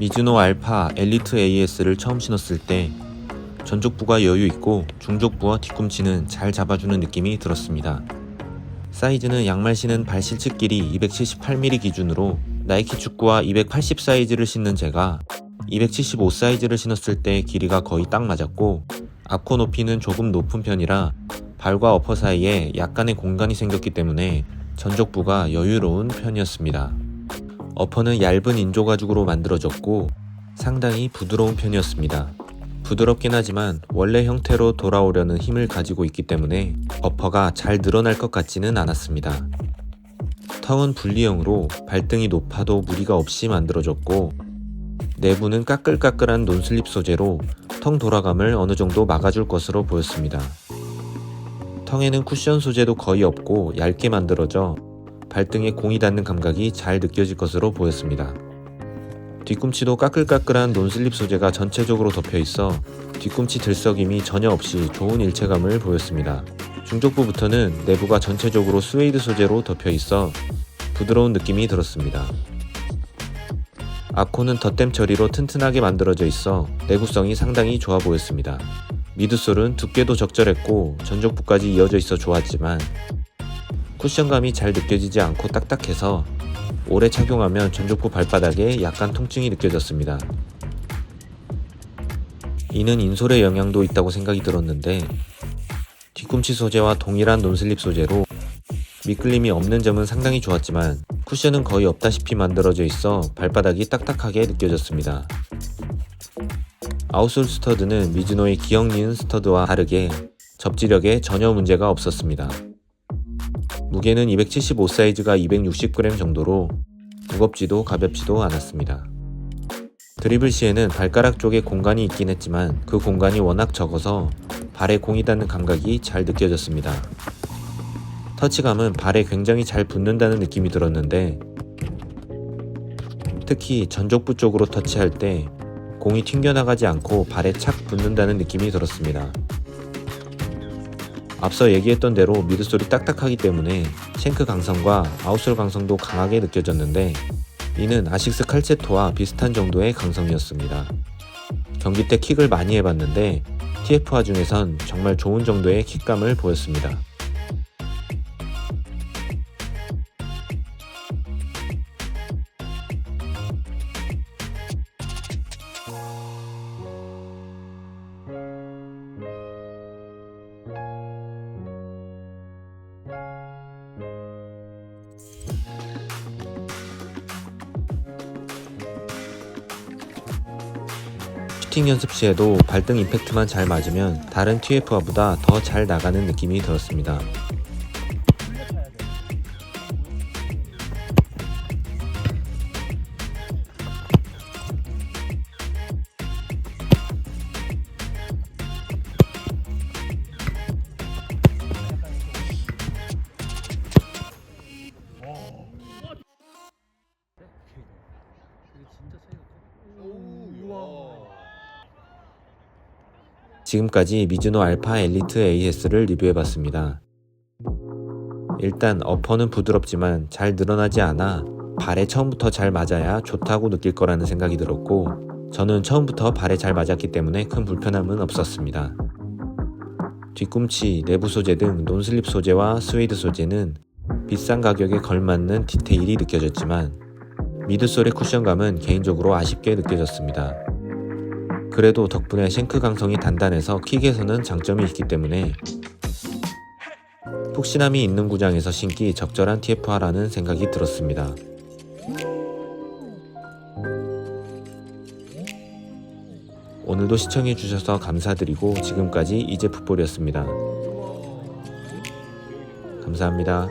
미즈노 알파 엘리트 AS를 처음 신었을 때 전족부가 여유 있고 중족부와 뒤꿈치는 잘 잡아주는 느낌이 들었습니다. 사이즈는 양말 신은 발 실측 길이 278mm 기준으로 나이키 축구와 280 사이즈를 신는 제가 275 사이즈를 신었을 때 길이가 거의 딱 맞았고 앞코 높이는 조금 높은 편이라 발과 어퍼 사이에 약간의 공간이 생겼기 때문에 전족부가 여유로운 편이었습니다. 어퍼는 얇은 인조 가죽으로 만들어졌고 상당히 부드러운 편이었습니다. 부드럽긴 하지만 원래 형태로 돌아오려는 힘을 가지고 있기 때문에 어퍼가 잘 늘어날 것 같지는 않았습니다. 텅은 분리형으로 발등이 높아도 무리가 없이 만들어졌고 내부는 까끌까끌한 논슬립 소재로 텅 돌아감을 어느 정도 막아줄 것으로 보였습니다. 텅에는 쿠션 소재도 거의 없고 얇게 만들어져 발등에 공이 닿는 감각이 잘 느껴질 것으로 보였습니다. 뒤꿈치도 까끌까끌한 논슬립 소재가 전체적으로 덮여 있어 뒤꿈치 들썩임이 전혀 없이 좋은 일체감을 보였습니다. 중족부부터는 내부가 전체적으로 스웨이드 소재로 덮여 있어 부드러운 느낌이 들었습니다. 아코는 덧댐 처리로 튼튼하게 만들어져 있어 내구성이 상당히 좋아 보였습니다. 미드솔은 두께도 적절했고 전족부까지 이어져 있어 좋았지만 쿠션감이 잘 느껴지지 않고 딱딱해서 오래 착용하면 전족부 발바닥에 약간 통증이 느껴졌습니다. 이는 인솔의 영향도 있다고 생각이 들었는데 뒤꿈치 소재와 동일한 논슬립 소재로 미끌림이 없는 점은 상당히 좋았지만 쿠션은 거의 없다시피 만들어져 있어 발바닥이 딱딱하게 느껴졌습니다. 아웃솔 스터드는 미즈노의 기억 니은 스터드와 다르게 접지력에 전혀 문제가 없었습니다. 무게는 275 사이즈가 260g 정도로 무겁지도 가볍지도 않았습니다. 드리블 시에는 발가락 쪽에 공간이 있긴 했지만 그 공간이 워낙 적어서 발에 공이 닿는 감각이 잘 느껴졌습니다. 터치감은 발에 굉장히 잘 붙는다는 느낌이 들었는데 특히 전족부 쪽으로 터치할 때 공이 튕겨나가지 않고 발에 착 붙는다는 느낌이 들었습니다. 앞서 얘기했던 대로 미드솔이 딱딱하기 때문에 쉔크 강성과 아웃솔 강성도 강하게 느껴졌는데 이는 아식스 칼체토와 비슷한 정도의 강성이었습니다. 경기 때 킥을 많이 해봤는데 TF화 중에선 정말 좋은 정도의 킥감을 보였습니다. 슈팅 연습 시에도 발등 임팩트만 잘 맞으면 다른 TF화보다 더 잘 나가는 느낌이 들었습니다. 지금까지 미즈노 알파 엘리트 AS를 리뷰해봤습니다. 일단 어퍼는 부드럽지만 잘 늘어나지 않아 발에 처음부터 잘 맞아야 좋다고 느낄 거라는 생각이 들었고 저는 처음부터 발에 잘 맞았기 때문에 큰 불편함은 없었습니다. 뒤꿈치, 내부 소재 등 논슬립 소재와 스웨이드 소재는 비싼 가격에 걸맞는 디테일이 느껴졌지만 미드솔의 쿠션감은 개인적으로 아쉽게 느껴졌습니다. 그래도 덕분에 쉔크 강성이 단단해서 킥에서는 장점이 있기 때문에 푹신함이 있는 구장에서 신기 적절한 TF화라는 생각이 들었습니다. 오늘도 시청해주셔서 감사드리고 지금까지 이제 풋볼이었습니다. 감사합니다.